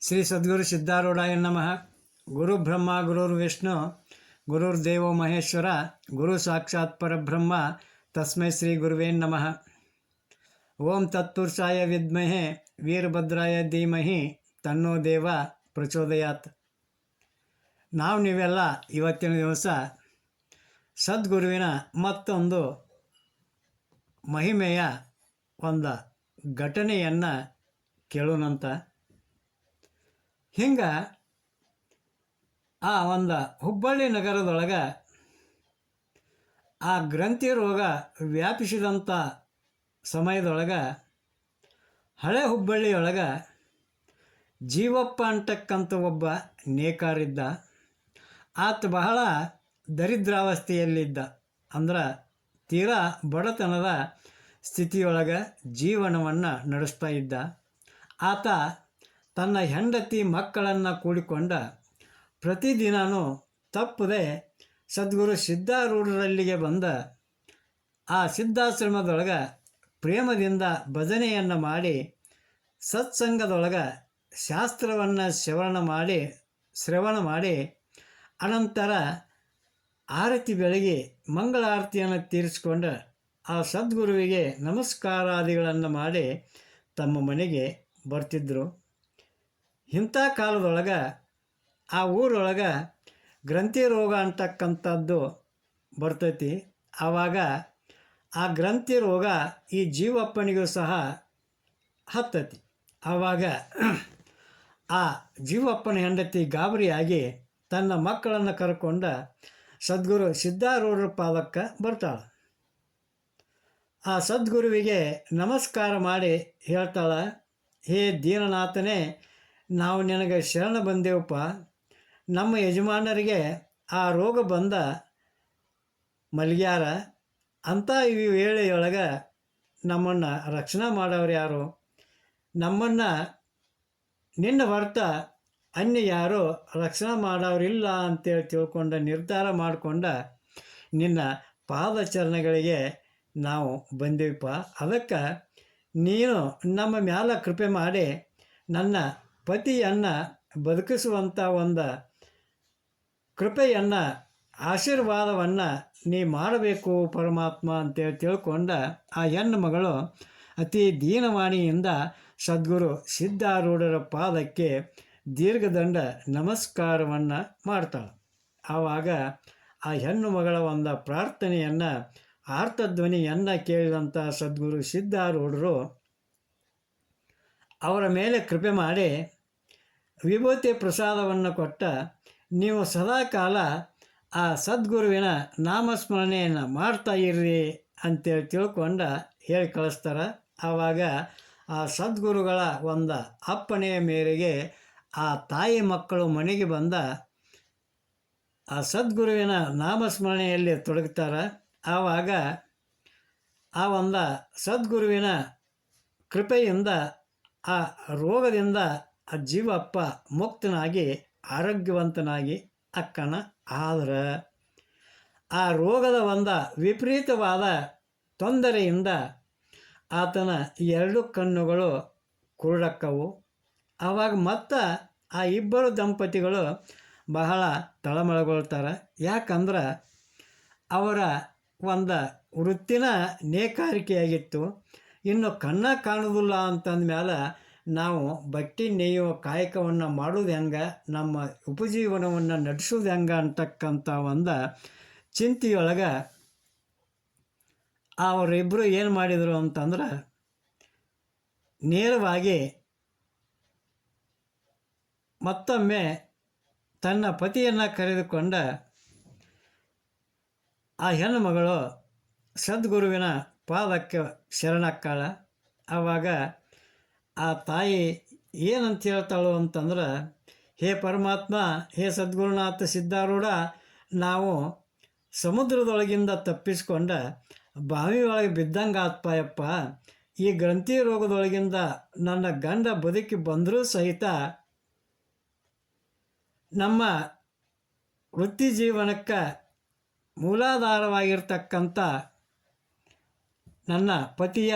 ಶ್ರೀ ಸದ್ಗುರು ಸಿದ್ಧಾರೂಢಾಯ ನಮಃ. ಗುರು ಬ್ರಹ್ಮ, ಗುರುರ್ ವಿಷ್ಣು, ಗುರುರ್ ದೇವೋ ಮಹೇಶ್ವರ, ಗುರು ಸಾಕ್ಷಾತ್ ಪರಬ್ರಹ್ಮ, ತಸ್ಮೈ ಶ್ರೀ ಗುರುವೇ ನಮಃ. ಓಂ ತತ್ಪುರುಷಾಯ ವಿದ್ಮಹೆ, ವೀರಭದ್ರಾಯ ಧೀಮಹಿ, ತನ್ನೋ ದೇವ ಪ್ರಚೋದಯಾತ್. ನಾವು ನೀವೆಲ್ಲ ಇವತ್ತಿನ ದಿವಸ ಸದ್ಗುರುವಿನ ಮತ್ತೊಂದು ಮಹಿಮೆಯ ಒಂದು ಘಟನೆಯನ್ನು ಕೇಳೋಣಂತ. ಹಿಂಗೆ ಆ ಒಂದು ಹುಬ್ಬಳ್ಳಿ ನಗರದೊಳಗೆ ಆ ಗ್ರಂಥಿ ರೋಗ ವ್ಯಾಪಿಸಿದಂಥ ಸಮಯದೊಳಗೆ ಹಳೆ ಹುಬ್ಬಳ್ಳಿಯೊಳಗೆ ಜೀವಪ್ಪ ಅಂತಕ್ಕಂಥ ಒಬ್ಬ ನೇಕಾರಿದ್ದ. ಆತ ಬಹಳ ದರಿದ್ರಾವಸ್ಥೆಯಲ್ಲಿದ್ದ. ಅಂದ್ರೆ ತೀರಾ ಬಡತನದ ಸ್ಥಿತಿಯೊಳಗೆ ಜೀವನವನ್ನು ನಡೆಸ್ತಾ ಇದ್ದ. ಆತ ತನ್ನ ಹೆಂಡತಿ ಮಕ್ಕಳನ್ನು ಕೂಡಿಕೊಂಡ ಪ್ರತಿದಿನವೂ ತಪ್ಪದೆ ಸದ್ಗುರು ಸಿದ್ಧಾರೂಢರಲ್ಲಿಗೆ ಬಂದ ಆ ಸಿದ್ಧಾಶ್ರಮದೊಳಗೆ ಪ್ರೇಮದಿಂದ ಭಜನೆಯನ್ನು ಮಾಡಿ ಸತ್ಸಂಗದೊಳಗೆ ಶಾಸ್ತ್ರವನ್ನು ಶ್ರವಣ ಮಾಡಿ ಶ್ರವಣ ಮಾಡಿ, ಅನಂತರ ಆರತಿ ಬೆಳಗ್ಗೆ ಮಂಗಳಾರತಿಯನ್ನು ತೀರಿಸಿಕೊಂಡು ಆ ಸದ್ಗುರುವಿಗೆ ನಮಸ್ಕಾರಾದಿಗಳನ್ನು ಮಾಡಿ ತಮ್ಮ ಮನೆಗೆ ಬರ್ತಿದ್ದರು ಇಂಥ ಕಾಲದೊಳಗೆ ಆ ಊರೊಳಗೆ ಗ್ರಂಥಿ ರೋಗ ಅಂತಕ್ಕಂಥದ್ದು ಬರ್ತೈತಿ. ಆವಾಗ ಆ ಗ್ರಂಥಿ ರೋಗ ಈ ಜೀವಪ್ಪನಿಗೂ ಸಹ ಹತ್ತತಿ. ಆವಾಗ ಆ ಜೀವಪ್ಪನ ಹೆಂಡತಿ ಗಾಬರಿಯಾಗಿ ತನ್ನ ಮಕ್ಕಳನ್ನು ಕರ್ಕೊಂಡ ಸದ್ಗುರು ಸಿದ್ಧಾರೂಢರ ಪಾದಕ್ಕೆ ಬರ್ತಾಳೆ. ಆ ಸದ್ಗುರುವಿಗೆ ನಮಸ್ಕಾರ ಮಾಡಿ ಹೇಳ್ತಾಳೆ, ಹೇ ದೀನನಾಥನೇ ನಾವು ನಿನಗೆ ಶರಣ ಬಂದೇವಪ್ಪ. ನಮ್ಮ ಯಜಮಾನರಿಗೆ ಆ ರೋಗ ಬಂದ ಮಲ್ಗ್ಯಾರ. ಅಂಥ ಈ ವೇಳೆಯೊಳಗೆ ನಮ್ಮನ್ನು ರಕ್ಷಣೆ ಮಾಡೋರು ಯಾರು? ನಮ್ಮನ್ನು ನಿನ್ನ ಹೊರತ ಅನ್ಯ ಯಾರು ರಕ್ಷಣೆ ಮಾಡೋರಿಲ್ಲ ಅಂತೇಳಿ ತಿಳ್ಕೊಂಡ ನಿರ್ಧಾರ ಮಾಡಿಕೊಂಡ ನಿನ್ನ ಪಾದಚರಣೆಗಳಿಗೆ ನಾವು ಬಂದೀವಪ್ಪ. ಅದಕ್ಕೆ ನೀನು ನಮ್ಮ ಮ್ಯಾಲ ಕೃಪೆ ಮಾಡಿ ನನ್ನ ಪತಿಯನ್ನು ಬದುಕಿಸುವಂಥ ಒಂದು ಕೃಪೆಯನ್ನು, ಆಶೀರ್ವಾದವನ್ನು ನೀ ಮಾಡಬೇಕು ಪರಮಾತ್ಮ ಅಂತೇಳಿ ತಿಳ್ಕೊಂಡ ಆ ಹೆಣ್ಣು ಮಗಳು ಅತಿ ದೀನವಾಣಿಯಿಂದ ಸದ್ಗುರು ಸಿದ್ಧಾರೂಢರ ಪಾದಕ್ಕೆ ದೀರ್ಘದಂಡ ನಮಸ್ಕಾರವನ್ನು ಮಾಡ್ತಾಳೆ. ಆವಾಗ ಆ ಹೆಣ್ಣು ಮಗಳ ಒಂದು ಪ್ರಾರ್ಥನೆಯನ್ನು, ಆರ್ತಧ್ವನಿಯನ್ನು ಕೇಳಿದಂಥ ಸದ್ಗುರು ಸಿದ್ಧಾರೂಢರು ಅವರ ಮೇಲೆ ಕೃಪೆ ಮಾಡಿ ವಿಭೂತಿ ಪ್ರಸಾದವನ್ನು ಕೊಟ್ಟ ನೀವು ಸದಾಕಾಲ ಆ ಸದ್ಗುರುವಿನ ನಾಮಸ್ಮರಣೆಯನ್ನು ಮಾಡ್ತಾ ಇರ್ರಿ ಅಂತೇಳಿ ತಿಳ್ಕೊಂಡ ಹೇಳಿ ಕಳಿಸ್ತಾರೆ. ಆವಾಗ ಆ ಸದ್ಗುರುಗಳ ಒಂದು ಅಪ್ಪಣೆಯ ಮೇರೆಗೆ ಆ ತಾಯಿ ಮಕ್ಕಳು ಮನೆಗೆ ಬಂದ ಆ ಸದ್ಗುರುವಿನ ನಾಮಸ್ಮರಣೆಯಲ್ಲಿ ತೊಡಗ್ತಾರೆ. ಆವಾಗ ಆ ಒಂದು ಸದ್ಗುರುವಿನ ಕೃಪೆಯಿಂದ ಆ ರೋಗದಿಂದ ಆ ಜೀವಪ್ಪ ಮುಕ್ತನಾಗಿ, ಆರೋಗ್ಯವಂತನಾಗಿ ಅಕ್ಕನ ಆದ್ರೆ. ಆ ರೋಗದ ಒಂದು ವಿಪರೀತವಾದ ತೊಂದರೆಯಿಂದ ಆತನ ಎರಡು ಕಣ್ಣುಗಳು ಕುರುಡಕ್ಕವು. ಆವಾಗ ಮತ್ತೆ ಆ ಇಬ್ಬರು ದಂಪತಿಗಳು ಬಹಳ ತಳಮಳಗೊಳ್ತಾರೆ. ಯಾಕಂದ್ರೆ ಅವರ ಒಂದು ವೃತ್ತಿನ ನೇಕಾರಿಕೆಯಾಗಿತ್ತು. ಇನ್ನು ಕಣ್ಣ ಕಾಣೋದಿಲ್ಲ ಅಂತಂದ್ಮೇಲೆ ನಾವು ಬಟ್ಟೆ ನೇಯುವ ಕಾಯಕವನ್ನು ಮಾಡೋದು ಹೆಂಗೆ, ನಮ್ಮ ಉಪಜೀವನವನ್ನು ನಡೆಸೋದು ಹೆಂಗೆ ಅಂತಕ್ಕಂಥ ಒಂದು ಚಿಂತೆಯೊಳಗೆ ಅವರಿಬ್ಬರು ಏನು ಮಾಡಿದರು ಅಂತಂದ್ರೆ ನೇರವಾಗಿ ಮತ್ತೊಮ್ಮೆ ತನ್ನ ಪತಿಯನ್ನು ಕರೆದುಕೊಂಡ ಆ ಹೆಣ್ಣು ಮಗಳು ಸದ್ಗುರುವಿನ ಪಾದಕ್ಕೆ ಶರಣಕ್ಕಾಳ ಆವಾಗ ಆ ತಾಯಿ ಏನಂತ ಹೇಳ್ತಾಳು ಅಂತಂದ್ರೆ, ಹೇ ಪರಮಾತ್ಮ, ಹೇ ಸದ್ಗುರುನಾಥ ಸಿದ್ಧಾರೂಢ, ನಾವು ಸಮುದ್ರದೊಳಗಿಂದ ತಪ್ಪಿಸ್ಕೊಂಡ ಬಾವಿ ಒಳಗೆ ಬಿದ್ದಂಗೆ ಆತ್ಪಾಯಪ್ಪ ಈ ಗ್ರಂಥಿ ರೋಗದೊಳಗಿಂದ ನನ್ನ ಗಂಡ ಬದುಕಿ ಬಂದರೂ ಸಹಿತ ನಮ್ಮ ವೃತ್ತಿ ಜೀವನಕ್ಕೆ ಮೂಲಾಧಾರವಾಗಿರ್ತಕ್ಕಂಥ ನನ್ನ ಪತಿಯ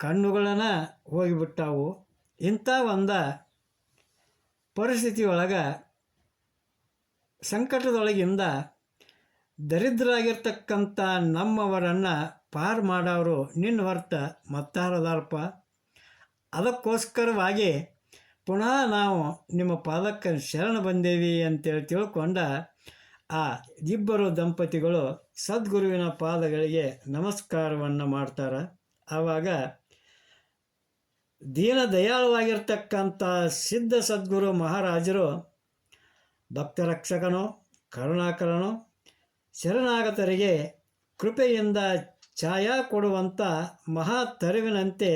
ಕಣ್ಣುಗಳನ್ನು ಹೋಗಿಬಿಟ್ಟವು. ಇಂಥ ಒಂದು ಪರಿಸ್ಥಿತಿಯೊಳಗೆ ಸಂಕಟದೊಳಗಿಂದ ದರಿದ್ರಾಗಿರ್ತಕ್ಕಂಥ ನಮ್ಮವರನ್ನು ಪಾರು ಮಾಡೋರು ನಿನ್ನ ಹೊರತ ಮತ್ತಾರದಾರಪ್ಪ. ಅದಕ್ಕೋಸ್ಕರವಾಗಿ ಪುನಃ ನಾವು ನಿಮ್ಮ ಪಾದಕ್ಕೆ ಶರಣ ಬಂದೇವಿ ಅಂತೇಳಿ ತಿಳ್ಕೊಂಡ ಆ ಇಬ್ಬರು ದಂಪತಿಗಳು ಸದ್ಗುರುವಿನ ಪಾದಗಳಿಗೆ ನಮಸ್ಕಾರವನ್ನು ಮಾಡ್ತಾರೆ. ಆವಾಗ ದೀನ ದಯಾಳುವಾಗಿರ್ತಕ್ಕಂಥ ಸಿದ್ಧ ಸದ್ಗುರು ಮಹಾರಾಜರು, ಭಕ್ತರಕ್ಷಕನು, ಕರುಣಾಕರನು, ಶರಣಾಗತರಿಗೆ ಕೃಪೆಯಿಂದ ಛಾಯಾ ಕೊಡುವಂಥ ಮಹಾ ತರುವಿನಂತೆ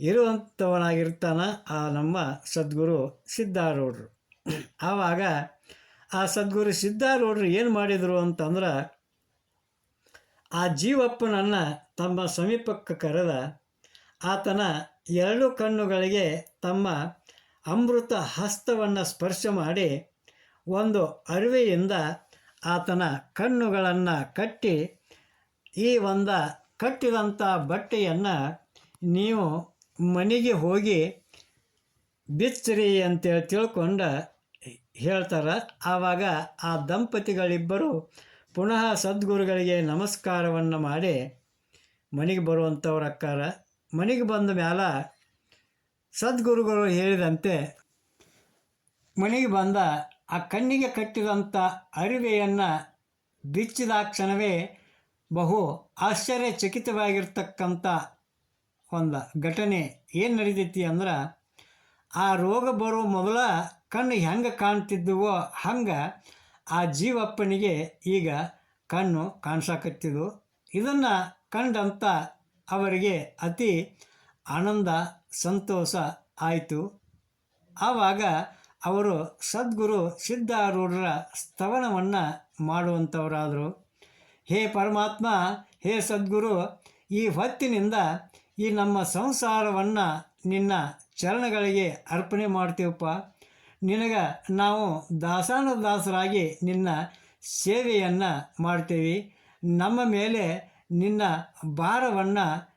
ಇರುವಂಥವನಾಗಿರ್ತಾನ ಆ ನಮ್ಮ ಸದ್ಗುರು ಸಿದ್ಧಾರೂಢರು. ಆವಾಗ ಆ ಸದ್ಗುರು ಸಿದ್ಧಾರೂಢರು ಏನು ಮಾಡಿದರು ಅಂತಂದ್ರೆ, ಆ ಜೀವಪ್ಪನನ್ನು ತಮ್ಮ ಸಮೀಪಕ್ಕೆ ಕರೆದ, ಆತನ ಎರಡು ಕಣ್ಣುಗಳಿಗೆ ತಮ್ಮ ಅಮೃತ ಹಸ್ತವನ್ನು ಸ್ಪರ್ಶ ಮಾಡಿ ಒಂದು ಅರಿವೆಯಿಂದ ಆತನ ಕಣ್ಣುಗಳನ್ನು ಕಟ್ಟಿ, ಈ ಒಂದ ಕಟ್ಟಿದಂಥ ಬಟ್ಟೆಯನ್ನು ನೀವು ಮನೆಗೆ ಹೋಗಿ ಬಿಚ್ಚಿರಿ ಅಂತೇಳಿ ತಿಳ್ಕೊಂಡು ಹೇಳ್ತಾರೆ. ಆವಾಗ ಆ ದಂಪತಿಗಳಿಬ್ಬರು ಪುನಃ ಸದ್ಗುರುಗಳಿಗೆ ನಮಸ್ಕಾರವನ್ನು ಮಾಡಿ ಮನೆಗೆ ಬರುವಂಥವ್ರು ಅಕ್ಕಾರ. ಮನೆಗೆ ಬಂದ ಮ್ಯಾಲ ಸದ್ಗುರುಗಳು ಹೇಳಿದಂತೆ, ಮನೆಗೆ ಬಂದ ಆ ಕಣ್ಣಿಗೆ ಕಟ್ಟಿದಂಥ ಅರಿವೆಯನ್ನು ಬಿಚ್ಚಿದಾಕ್ಷಣವೇ ಬಹು ಆಶ್ಚರ್ಯಚಕಿತವಾಗಿರ್ತಕ್ಕಂಥ ಒಂದು ಘಟನೆ ಏನು ನಡೀತೈತಿ ಅಂದ್ರೆ, ಆ ರೋಗ ಬರೋ ಮೊದಲ ಕಣ್ಣು ಹೆಂಗೆ ಕಾಣ್ತಿದ್ದವೋ ಹಂಗೆ ಆ ಜೀವಪ್ಪನಿಗೆ ಈಗ ಕಣ್ಣು ಕಾಣಿಸಕತ್ತಿದ್ವು. ಇದನ್ನು ಕಂಡಂಥ ಅವರಿಗೆ ಅತಿ ಆನಂದ, ಸಂತೋಷ ಆಯಿತು. ಆವಾಗ ಅವರು ಸದ್ಗುರು ಸಿದ್ಧಾರೂಢರ ಸ್ತವನವನ್ನು ಮಾಡುವಂಥವರಾದರು ಹೇ ಪರಮಾತ್ಮ, ಹೇ ಸದ್ಗುರು, ಈ ಹೊತ್ತಿನಿಂದ ಈ ನಮ್ಮ ಸಂಸಾರವನ್ನು ನಿನ್ನ ಚರಣಗಳಿಗೆ ಅರ್ಪಣೆ ಮಾಡ್ತೀವಪ್ಪ. ನಿನಗೆ ನಾವು ದಾಸಾನುದಾಸರಾಗಿ ನಿನ್ನ ಸೇವೆಯನ್ನು ಮಾಡ್ತೀವಿ. ನಮ್ಮ ಮೇಲೆ ನಿನ್ನ ಭಾರವನ್ನು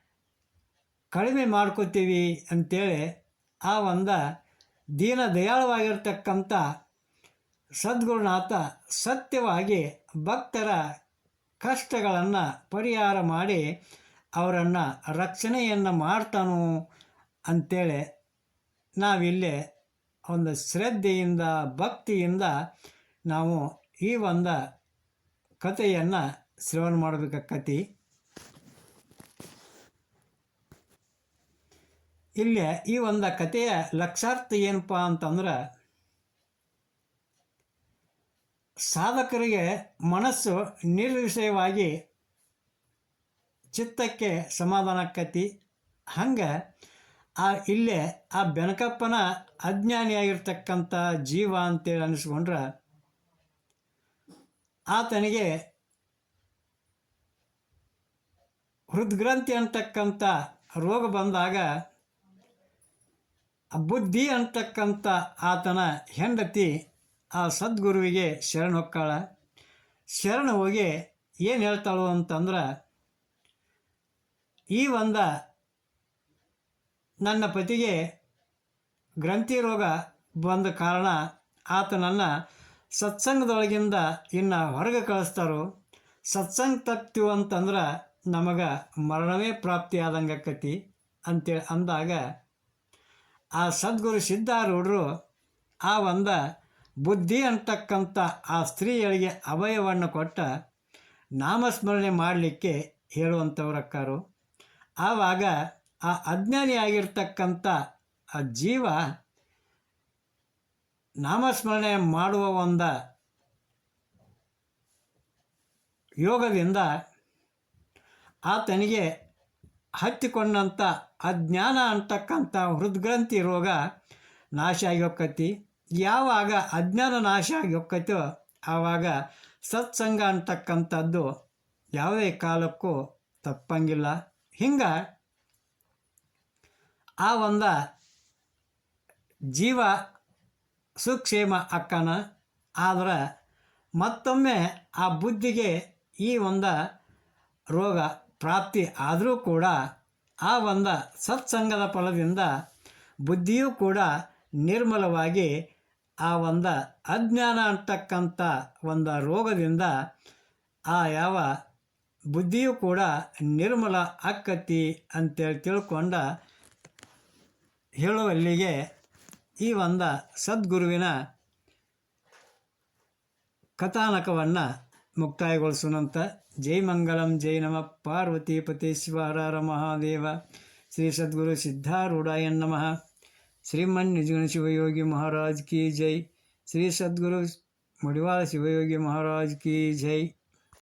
ಕಡಿಮೆ ಮಾಡ್ಕೋತೀವಿ ಅಂತೇಳಿ ಆ ಒಂದು ದೀನ ದಯಾಳವಾಗಿರ್ತಕ್ಕಂಥ ಸದ್ಗುರುನಾಥ ಸತ್ಯವಾಗಿ ಭಕ್ತರ ಕಷ್ಟಗಳನ್ನು ಪರಿಹಾರ ಮಾಡಿ ಅವರನ್ನು ರಕ್ಷಣೆಯನ್ನು ಮಾಡ್ತಾನು ಅಂಥೇಳಿ ನಾವಿಲ್ಲಿ ಒಂದು ಶ್ರದ್ಧೆಯಿಂದ, ಭಕ್ತಿಯಿಂದ ನಾವು ಈ ಒಂದು ಕಥೆಯನ್ನು ಶ್ರವಣ ಮಾಡಬೇಕಾಕತಿ ಇಲ್ಲಿ ಈ ಒಂದು ಕಥೆಯ ಲಕ್ಷಾರ್ಥ ಏನಪ್ಪ ಅಂತಂದ್ರೆ ಸಾಧಕರಿಗೆ ಮನಸ್ಸು ನಿರ್ವಿಷಯವಾಗಿ ಚಿತ್ತಕ್ಕೆ ಸಮಾಧಾನ ಆಕತಿ ಹಂಗೆ ಆ ಇಲ್ಲೇ ಆ ಬೆನಕಪ್ಪನ ಅಜ್ಞಾನಿಯಾಗಿರ್ತಕ್ಕಂಥ ಜೀವ ಅಂತೇಳಿ ಅನ್ನಿಸ್ಕೊಂಡ್ರೆ ಆತನಿಗೆ ಹೃದ್ಗ್ರಂಥಿ ಅಂತಕ್ಕಂಥ ರೋಗ ಬಂದಾಗ ಬುದ್ಧಿ ಅಂತಕ್ಕಂಥ ಆತನ ಹೆಂಡತಿ ಆ ಸದ್ಗುರುವಿಗೆ ಶರಣ ಹೊಕ್ಕಾಳ. ಶರಣ ಹೋಗಿ ಏನು ಹೇಳ್ತಾಳು ಅಂತಂದ್ರೆ, ಈ ಒಂದ ನನ್ನ ಪತಿಗೆ ಗ್ರಂಥಿ ರೋಗ ಬಂದ ಕಾರಣ ಆತನನ್ನು ಸತ್ಸಂಗದೊಳಗಿಂದ ಇನ್ನು ಹೊರಗೆ ಕಳಿಸ್ತಾರು. ಸತ್ಸಂಗ ತಪ್ತೀವಿ ಅಂತಂದ್ರೆ ನಮಗೆ ಮರಣವೇ ಪ್ರಾಪ್ತಿ ಆದಂಗೆ ಅಂತೇಳಿ ಅಂದಾಗ ಆ ಸದ್ಗುರು ಸಿದ್ಧಾರೂಢರು ಆ ಒಂದು ಬುದ್ಧಿ ಅಂತಕ್ಕಂಥ ಆ ಸ್ತ್ರೀಯರಿಗೆ ಅಭಯವನ್ನು ಕೊಟ್ಟ ನಾಮಸ್ಮರಣೆ ಮಾಡಲಿಕ್ಕೆ ಹೇಳುವಂಥವರಕ್ಕಾರು ಆವಾಗ ಆ ಅಜ್ಞಾನಿಯಾಗಿರ್ತಕ್ಕಂಥ ಆ ಜೀವ ನಾಮಸ್ಮರಣೆ ಮಾಡುವ ಒಂದು ಯೋಗದಿಂದ ಆತನಿಗೆ ಹತ್ತಿಕೊಂಡಂಥ ಅಜ್ಞಾನ ಅಂತಕ್ಕಂಥ ಹೃದ್ಗ್ರಂಥಿ ರೋಗ ನಾಶ ಆಗಿ ಯಾವಾಗ ಅಜ್ಞಾನ ನಾಶ ಆಗಿ ಹೋಕ್ಕೈತೋ ಆವಾಗ ಸತ್ಸಂಗ ಅಂತಕ್ಕಂಥದ್ದು ಯಾವುದೇ ಕಾಲಕ್ಕೂ ತಪ್ಪಂಗಿಲ್ಲ. ಹಿಂಗೆ ಆ ಒಂದ ಜೀವ ಸುಕ್ಷೇಮ ಅಕ್ಕನ. ಆದ್ರೆ ಮತ್ತೊಮ್ಮೆ ಆ ಬುದ್ಧಿಗೆ ಈ ಒಂದು ರೋಗ ಪ್ರಾಪ್ತಿ ಆದರೂ ಕೂಡ ಆ ಒಂದ ಸತ್ಸಂಗದ ಫಲದಿಂದ ಬುದ್ಧಿಯೂ ಕೂಡ ನಿರ್ಮಲವಾಗಿ ಆ ಒಂದ ಅಜ್ಞಾನ ಅಂತಕ್ಕಂಥ ಒಂದು ರೋಗದಿಂದ ಆ ಯಾವ ಬುದ್ಧಿಯೂ ಕೂಡ ನಿರ್ಮಲ ಆಕ್ಕತಿ ಅಂತೇಳಿ ತಿಳ್ಕೊಂಡ ಹೇಳುವಲ್ಲಿಗೆ ಈ ಒಂದು ಸದ್ಗುರುವಿನ ಕಥಾನಕವನ್ನು ಮುಕ್ತಾಯಗೊಳಿಸೋಣಂತ जय मंगलम, जय नम। पार्वती पतेश्वरार महादेव। श्री सद्गुरु सिद्धारूढ़ाय नम। श्रीमन निजगुण शिवयोगी महाराज की जय। श्री सद्गुरु मुड़िवाल शिवयोगी महाराज की जय।